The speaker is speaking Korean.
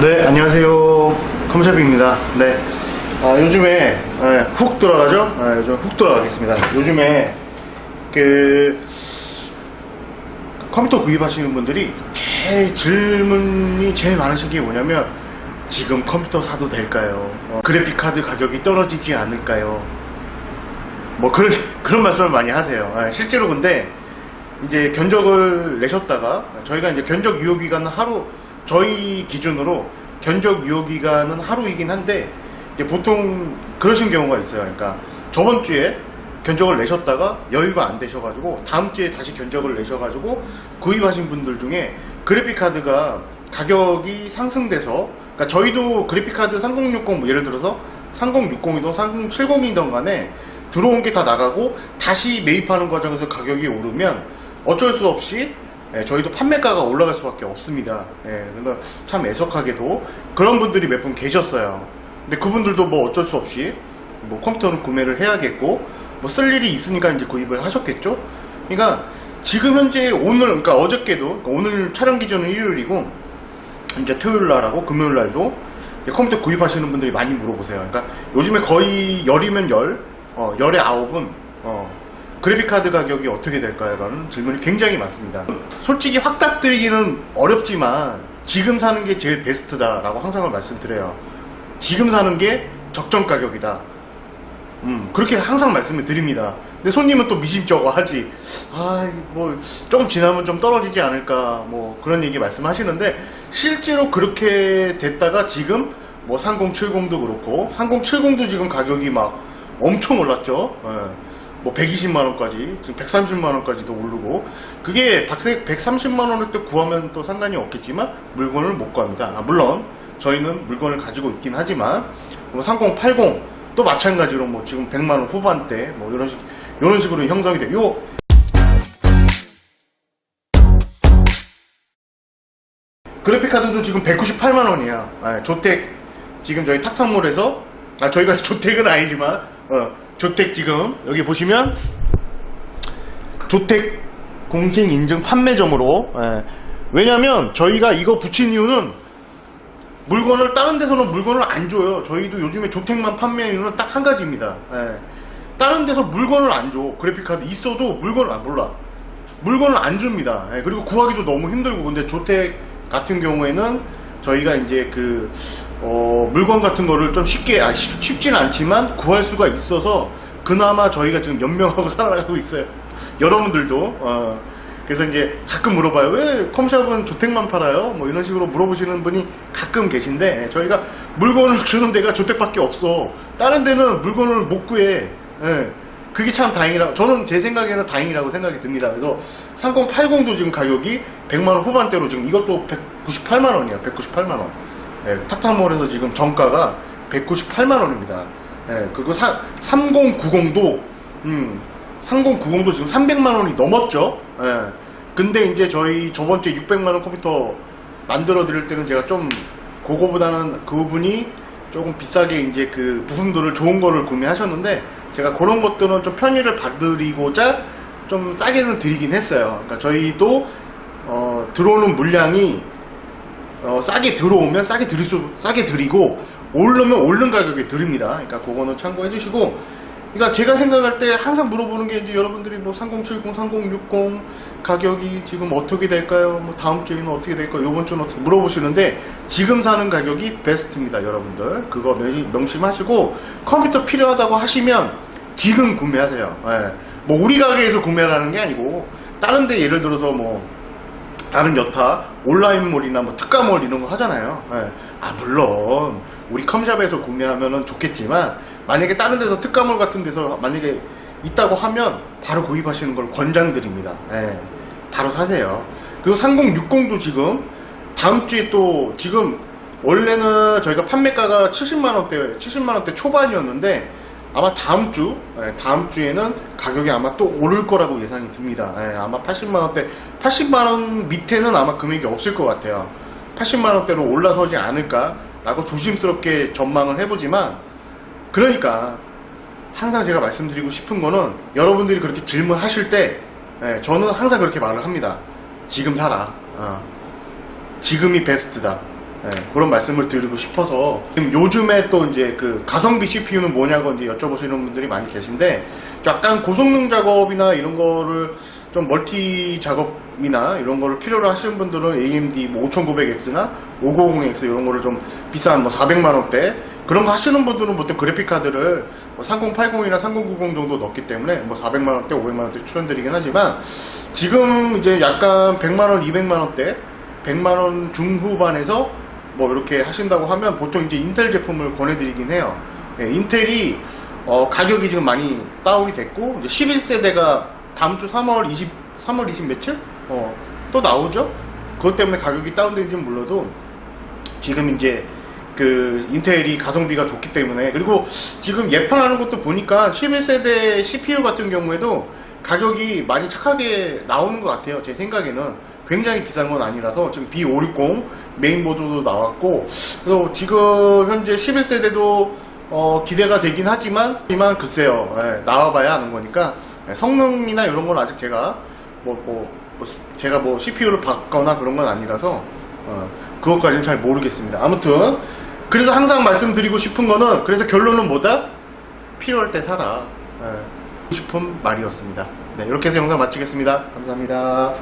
네, 안녕하세요. 컴샵입니다. 네. 아, 요즘에, 예, 훅 들어가죠? 아, 요즘 훅 들어가겠습니다. 요즘에, 그, 컴퓨터 구입하시는 분들이 제일 질문이 제일 많으신 게 뭐냐면, 지금 컴퓨터 사도 될까요? 어, 그래픽 카드 가격이 떨어지지 않을까요? 뭐 그런, 그런 말씀을 많이 하세요. 아, 실제로 근데, 이제 견적을 내셨다가 저희가 이제 견적 유효 기간은 하루 저희 기준으로 견적 유효 기간은 하루이긴 한데 보통 그러신 경우가 있어요. 그러니까 저번 주에 견적을 내셨다가 여유가 안 되셔가지고 다음 주에 다시 견적을 내셔가지고 구입하신 분들 중에 그래픽 카드가 가격이 상승돼서 그러니까 저희도 그래픽 카드 3060 뭐 예를 들어서 3060이든 3070이든 간에 들어온 게 다 나가고 다시 매입하는 과정에서 가격이 오르면 어쩔 수 없이 예, 저희도 판매가가 올라갈 수밖에 없습니다. 예, 그러니까 참 애석하게도 그런 분들이 몇 분 계셨어요. 근데 그분들도 뭐 어쩔 수 없이 뭐 컴퓨터는 구매를 해야겠고 뭐 쓸 일이 있으니까 이제 구입을 하셨겠죠. 그러니까 지금 현재 오늘 그러니까 어저께도 그러니까 오늘 촬영 기준은 일요일이고 이제 토요일 날하고 금요일 날도 컴퓨터 구입하시는 분들이 많이 물어보세요. 그러니까 요즘에 거의 열이면 열, 어, 열에 아홉은 어, 그래픽카드 가격이 어떻게 될까요? 라는 질문이 굉장히 많습니다. 솔직히 확 답드리기는 어렵지만 지금 사는 게 제일 베스트다 라고 항상 말씀드려요. 지금 사는 게 적정 가격이다. 음, 그렇게 항상 말씀을 드립니다. 근데 손님은 또 미심쩍어 하지. 아, 뭐, 조금 지나면 좀 떨어지지 않을까, 뭐, 그런 얘기 말씀하시는데, 실제로 그렇게 됐다가 지금, 뭐, 3070도 그렇고, 3070도 지금 가격이 막 엄청 올랐죠. 예. 뭐, 120만원까지, 지금 130만원까지도 오르고, 그게 박색 130만원을 또 구하면 또 상관이 없겠지만, 물건을 못 구합니다. 아, 물론, 저희는 물건을 가지고 있긴 하지만, 뭐, 3080, 또 마찬가지로 뭐 지금 100만 원 후반대 뭐 이런 식 이런 식으로 형성이 돼요. 요 그래픽 카드도 지금 198만 원이야. 아, 조택 지금 저희 탁상몰에서 아 저희가 조택은 아니지만 어, 조택 지금 여기 보시면 조택 공식 인증 판매점으로 예. 왜냐면 저희가 이거 붙인 이유는 물건을 다른 데서는 물건을 안 줘요. 저희도 요즘에 조택만 판매하는 이유는 딱 한 가지입니다. 예. 다른 데서 물건을 안 줘. 그래픽카드 있어도 물건을 안 몰라. 물건을 안 줍니다. 예, 그리고 구하기도 너무 힘들고 근데 조택 같은 경우에는 저희가 이제 그 어, 물건 같은 거를 좀 쉽게 아, 쉽, 쉽진 않지만 구할 수가 있어서 그나마 저희가 지금 연명하고 살아가고 있어요. 여러분들도 어, 그래서 이제 가끔 물어봐요. 왜 컴샵은 조택만 팔아요? 뭐 이런 식으로 물어보시는 분이 가끔 계신데 저희가 물건을 주는 데가 조택밖에 없어. 다른 데는 물건을 못 구해. 예. 그게 참 다행이라 저는 제 생각에는 다행이라고 생각이 듭니다. 그래서 3080도 지금 가격이 100만 원 후반대로 지금 이것도 198만 원이에요. 198만 원. 예, 탁탁몰에서 지금 정가가 198만 원입니다. 예, 그리고 3090도 음, 3090도 지금 300만 원이 넘었죠. 예. 근데 이제 저희 저번 주에 600만 원 컴퓨터 만들어 드릴 때는 제가 좀 그거보다는 그분이 조금 비싸게 이제 그 부품들을 좋은 거를 구매하셨는데 제가 그런 것들은 좀 편의를 받으리고자 좀 싸게는 드리긴 했어요. 그러니까 저희도 어, 들어오는 물량이 어, 싸게 들어오면 싸게 드릴 수, 싸게 드리고, 오르면 오른 가격에 드립니다. 그러니까 그거는 참고해 주시고, 그러니까 제가 생각할 때 항상 물어보는 게 이제 여러분들이 뭐 3070, 3060 가격이 지금 어떻게 될까요? 뭐 다음 주에는 어떻게 될까요? 요번 주는 어떻게 물어보시는데, 지금 사는 가격이 베스트입니다, 여러분들. 그거 명- 명심하시고, 컴퓨터 필요하다고 하시면, 지금 구매하세요. 예. 뭐 우리 가게에서 구매하는 게 아니고, 다른 데 예를 들어서 뭐, 다른 여타 온라인몰이나 뭐 특가몰 이런 거 하잖아요. 예. 아 물론 우리 컴샵에서 구매하면은 좋겠지만 만약에 다른 데서 특가몰 같은 데서 만약에 있다고 하면 바로 구입하시는 걸 권장드립니다. 예. 바로 사세요. 그리고 3060도 지금 다음 주에 또 지금 원래는 저희가 판매가가 70만 원대 70만 원대 초반이었는데 아마 다음 주, 예, 다음 주에는 가격이 아마 또 오를 거라고 예상이 듭니다. 예, 아마 80만 원대, 80만 원 밑에는 아마 금액이 없을 것 같아요. 80만 원대로 올라서지 않을까라고 조심스럽게 전망을 해보지만, 그러니까 항상 제가 말씀드리고 싶은 거는 여러분들이 그렇게 질문하실 때, 예, 저는 항상 그렇게 말을 합니다. 지금 사라. 어. 지금이 베스트다. 예, 그런 말씀을 드리고 싶어서 지금 요즘에 또 이제 그 가성비 CPU는 뭐냐고 이제 여쭤보시는 분들이 많이 계신데 약간 고성능 작업이나 이런 거를 좀 멀티 작업이나 이런 거를 필요로 하시는 분들은 AMD 뭐 5900X나 590X 이런 거를 좀 비싼 뭐 400만 원대 그런 거 하시는 분들은 보통 그래픽 카드를 뭐 3080이나 3090 정도 넣기 때문에 뭐 400만 원대, 500만 원대 추천드리긴 하지만 지금 이제 약간 100만 원, 200만 원대 100만 원 중후반에서 뭐 이렇게 하신다고 하면 보통 이제 인텔 제품을 권해드리긴 해요. 예, 인텔이 어, 가격이 지금 많이 다운이 됐고 이제 11세대가 다음 주 3월 20 3월 20 며칠 어, 또 나오죠. 그것 때문에 가격이 다운되는지는 몰라도 지금 이제 그 인텔이 가성비가 좋기 때문에. 그리고 지금 예판하는 것도 보니까 11세대 CPU 같은 경우에도 가격이 많이 착하게 나오는 것 같아요. 제 생각에는. 굉장히 비싼 건 아니라서 지금 B560 메인보드도 나왔고. 그래서 지금 현재 11세대도 어, 기대가 되긴 하지만 하지만 글쎄요. 예, 나와봐야 아는 거니까. 예, 성능이나 이런 건 아직 제가 뭐, 뭐, 뭐 제가 뭐 CPU를 받거나 그런 건 아니라서 어, 그것까지는 잘 모르겠습니다. 아무튼 그래서 항상 말씀드리고 싶은 거는 그래서 결론은 뭐다? 필요할 때 사라. 예, 싶은 말이었습니다. 네, 이렇게 해서 영상 마치겠습니다. 감사합니다.